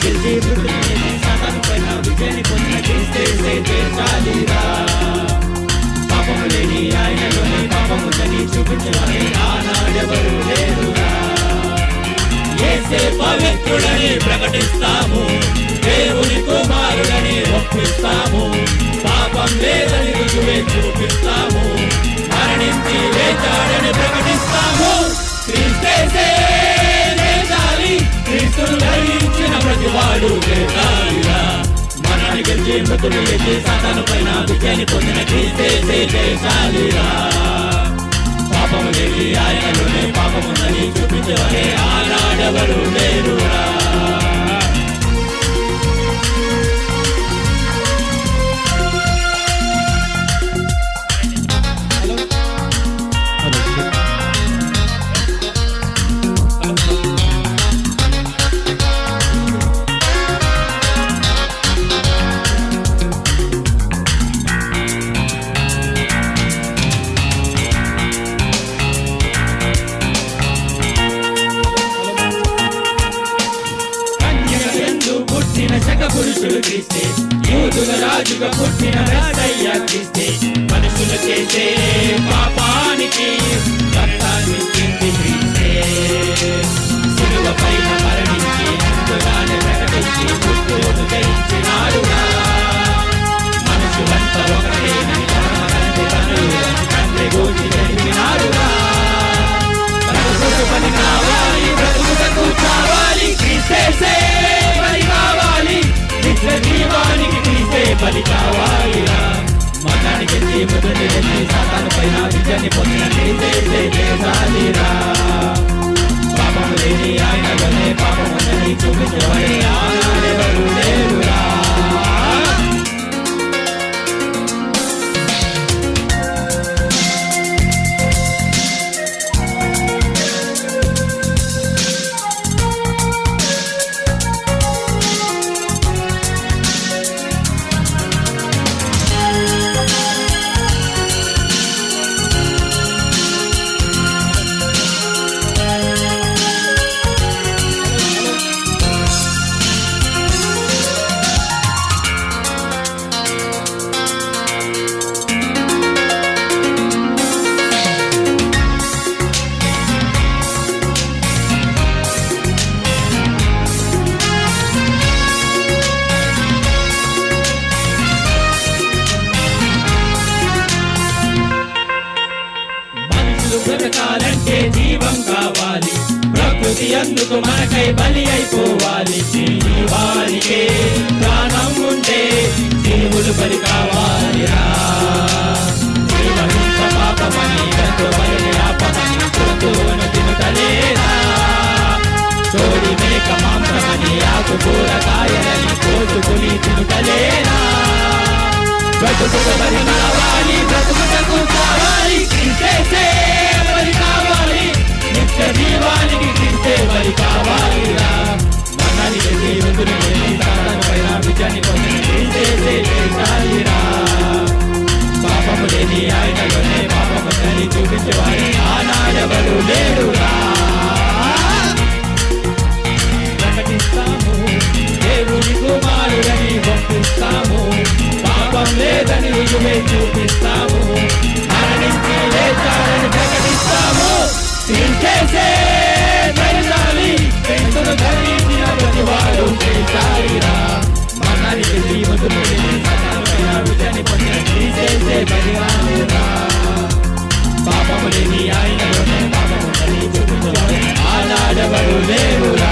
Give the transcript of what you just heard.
గిల్జీ లేని ఆయనలోని పాపము తని చూపించమని ఆనాడెవరు లేరురా ఏసే పవిత్రుడని ప్రకటిస్తాము దేవుని మరణాన్ని మృతులు లేచి సాతాను పైన విజయాన్ని పొందిన క్రీస్తేసే లేచాలిరా పాపము లేని ఆయనలోనే పాపముందని చూపించవనే ఆనాడెవరు లేరురా. రాజుగా పుట్టిన రసయ్య క్రీస్తే మనుషులు చేసే పాపానికి రక్తాన్ని చింది క్రీస్తే సిలువ పైన ప్రకృతి అందుకు మనకై బలి అయిపోవాలి. జీవానికే ప్రాణం ఉంటే జీవులు బలి కావాలిరా. జీవహింస పాపమని బలి ఆపమని జంతువును తినుటలేదా తోడి మేక మాంసమని ఆకుకూర కాయలని కోసుకుని బలి కావాలి బ్రతుకుటకు కావాలి క్రీస్తే చేస్తాము మరణించి లేచారని ప్రకటిస్తాము. తింటేసే తగిలాలి పాపము లేని ఆయనలోనే పాపము లేవురా